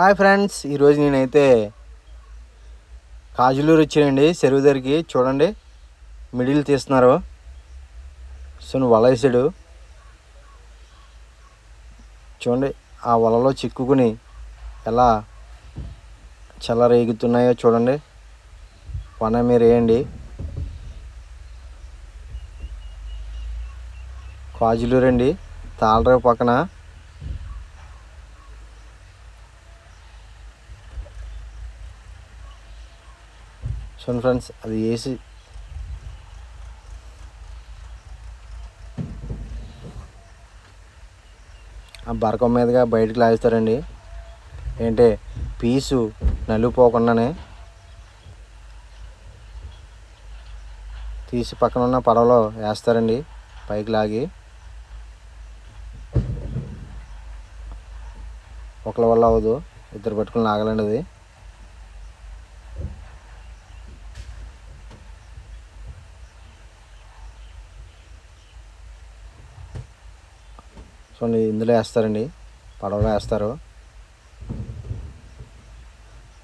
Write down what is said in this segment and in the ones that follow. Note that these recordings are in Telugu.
హాయ్ ఫ్రెండ్స్ ఈరోజు నేనైతే కాజులూరు వచ్చానండి చెరువు దగ్గరికి. చూడండి మిడిల్ తీస్తున్నారు. సో నువ్వు వల వేసాడు. చూడండి ఆ వలలో చిక్కుకుని ఎలా చల్లరేగుతున్నాయో చూడండి. వన మీరు వేయండి. కాజులూరు అండి తాళరేవు పక్కన. చూడండి ఫ్రెండ్స్ అది వేసి ఆ బరకం మీదుగా బయటకు లాగిస్తారండి. ఏంటి పీసు నలిగిపోకుండానే తీసి పక్కన ఉన్న పడవలో వేస్తారండి పైకి లాగి. ఒకళ్ళ వల్ల అవ్వదు ఇద్దరు పట్టుకుని లాగలండి అది. చూడండి ఇందులో వేస్తారండి. పడవలో వేస్తారు.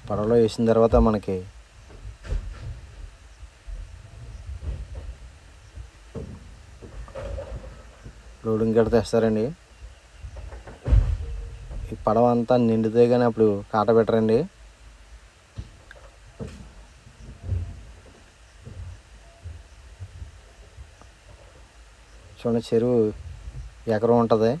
పడవలో వేసిన తర్వాత మనకి లోడింగ్ కడితే వేస్తారండి ఈ పడవ అంతా నిండితే కానీ అప్పుడు కాట పెట్టరండి. చూడండి చెరువు ఎకరం ఉంటుంది.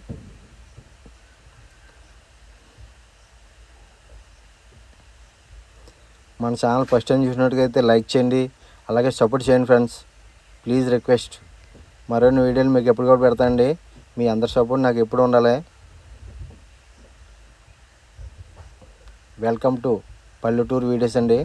మన ఛానల్ ఫస్ట్ టైం చూసినట్టుగైతే లైక్ చేయండి. అలాగే సపోర్ట్ చేయండి ఫ్రెండ్స్ ప్లీజ్ రిక్వెస్ట్ మరిన్ని వీడియోలు మీకు ఎప్పుడు కూడా పెడతాండి మీ అందరి సపోర్ట్ నాకు ఎప్పుడు ఉండాలి. వెల్కమ్ టు పల్లెటూరు వీడియోస్ అండి.